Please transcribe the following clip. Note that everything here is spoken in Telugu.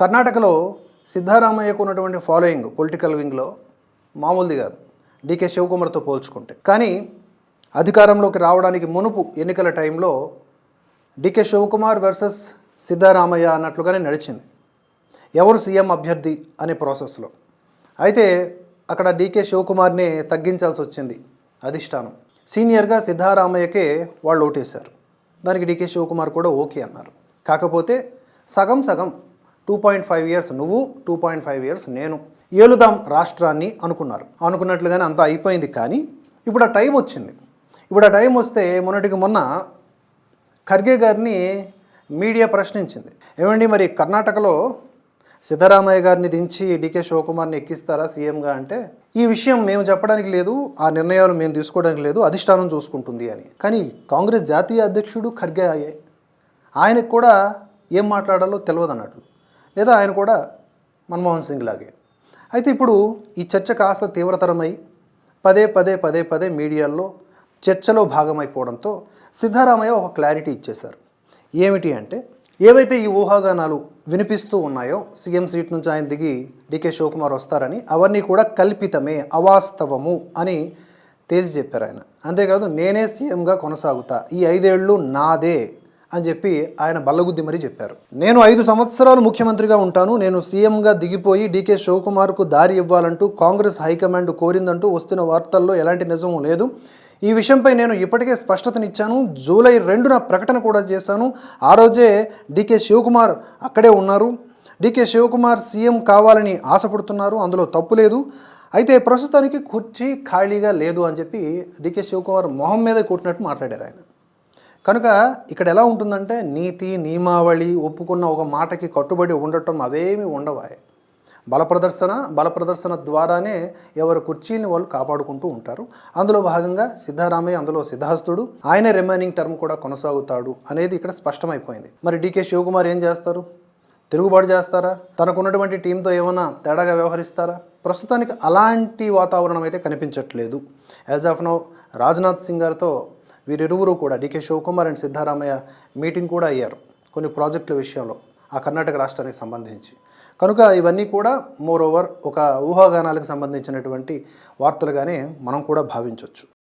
కర్ణాటకలో సిద్ధారామయ్యకు ఉన్నటువంటి ఫాలోయింగ్ పొలిటికల్ వింగ్లో మామూలుది కాదు. డీకే శివకుమార్తో పోల్చుకుంటే. కానీ అధికారంలోకి రావడానికి మునుపు ఎన్నికల టైంలో డీకే శివకుమార్ వర్సెస్ సిద్ధారామయ్య అన్నట్లుగానే నడిచింది. ఎవరు సీఎం అభ్యర్థి అనే ప్రాసెస్లో. అయితే అక్కడ డీకే శివకుమార్ని తగ్గించాల్సి వచ్చింది అధిష్టానం. సీనియర్గా సిద్ధారామయ్యకే వాళ్ళు ఓటేశారు. దానికి డీకే శివకుమార్ కూడా ఓకే అన్నారు. కాకపోతే సగం సగం టూ పాయింట్ ఫైవ్ ఇయర్స్ నువ్వు టూ పాయింట్ ఫైవ్ ఇయర్స్ నేను. ఏలుదాం రాష్ట్రాన్ని అనుకున్నారు. అనుకున్నట్లుగానే అంతా అయిపోయింది కానీ ఇప్పుడు ఆ టైం వచ్చింది. ఇప్పుడు ఆ టైం వస్తే మొన్నటికి మొన్న ఖర్గే గారిని మీడియా ప్రశ్నించింది. ఏమండి మరి కర్ణాటకలో సిద్ధరామయ్య గారిని దించి డీకే శివకుమార్ని ఎక్కిస్తారా సీఎంగా అంటే? ఈ విషయం మేము చెప్పడానికి లేదు ఆ నిర్ణయాలు మేము తీసుకోవడానికి లేదు అధిష్టానం చూసుకుంటుంది అని. కానీ కాంగ్రెస్ జాతీయ అధ్యక్షుడు ఖర్గే అయ్యే ఆయనకు కూడా ఏం మాట్లాడాలో తెలియదు అన్నట్లు లేదా ఆయన కూడా మన్మోహన్ సింగ్ లాగే. అయితే ఇప్పుడు ఈ చర్చ కాస్త తీవ్రతరమై పదే పదే పదే పదే మీడియాల్లో చర్చలో భాగమైపోవడంతో సిద్ధారామయ్య ఒక క్లారిటీ ఇచ్చేశారు. ఏమిటి అంటే ఏవైతే ఈ ఊహాగానాలు వినిపిస్తూ ఉన్నాయో సీఎం సీట్ నుంచి ఆయన దిగి డికే శివకుమార్ వస్తారని అవన్నీ కూడా కల్పితమే అవాస్తవము అని తేల్చి చెప్పారు ఆయన. అంతేకాదు నేనే సీఎంగా కొనసాగుతా ఈ ఐదేళ్ళు నాదే అని చెప్పి ఆయన బల్లగుద్ది మరీ చెప్పారు. నేను ఐదు సంవత్సరాలు ముఖ్యమంత్రిగా ఉంటాను. నేను సీఎంగా దిగిపోయి డీకే శివకుమార్కు దారి ఇవ్వాలంటూ కాంగ్రెస్ హైకమాండ్ కోరిందంటూ వస్తున్న వార్తల్లో ఎలాంటి నిజం లేదు. ఈ విషయంపై నేను ఇప్పటికే స్పష్టతనిచ్చాను. జూలై రెండున ప్రకటన కూడా చేశాను. ఆ రోజే డీకే శివకుమార్ అక్కడే ఉన్నారు. డీకే శివకుమార్ సీఎం కావాలని ఆశపడుతున్నారు. అందులో తప్పు లేదు. అయితే ప్రస్తుతానికి కుర్చీ ఖాళీగా లేదు అని చెప్పి డీకే శివకుమార్ మొహం మీద కొట్టినట్టు మాట్లాడారు ఆయన. కనుక ఇక్కడ ఎలా ఉంటుందంటే నీతి నియమావళి ఒప్పుకున్న ఒక మాటకి కట్టుబడి ఉండటం అవేమి ఉండవాయి. బల ప్రదర్శన బల ప్రదర్శన ద్వారానే ఎవరు కుర్చీని వాళ్ళు కాపాడుకుంటూ ఉంటారు. అందులో భాగంగా సిద్ధారామయ్య అందులో సిద్ధాస్తుడు ఆయన రిమైనింగ్ టర్మ్ కూడా కొనసాగుతాడు అనేది ఇక్కడ స్పష్టమైపోయింది. మరి డీకే శివకుమార్ ఏం చేస్తారు? తిరుగుబాటు చేస్తారా? తనకున్నటువంటి టీంతో ఏమైనా తేడాగా వ్యవహరిస్తారా? ప్రస్తుతానికి అలాంటి వాతావరణం అయితే కనిపించట్లేదు. As of now Rajnath Singh గారితో వీరిరువురు కూడా డీకే శివకుమార్ అండ్ సిద్ధారామయ్య మీటింగ్ కూడా అయ్యారు కొన్ని ప్రాజెక్టుల విషయంలో ఆ కర్ణాటక రాష్ట్రానికి సంబంధించి. కనుక ఇవన్నీ కూడా మోర్ ఓవర్ ఒక ఊహాగానాలకు సంబంధించినటువంటి వార్తలుగానే మనం కూడా భావించవచ్చు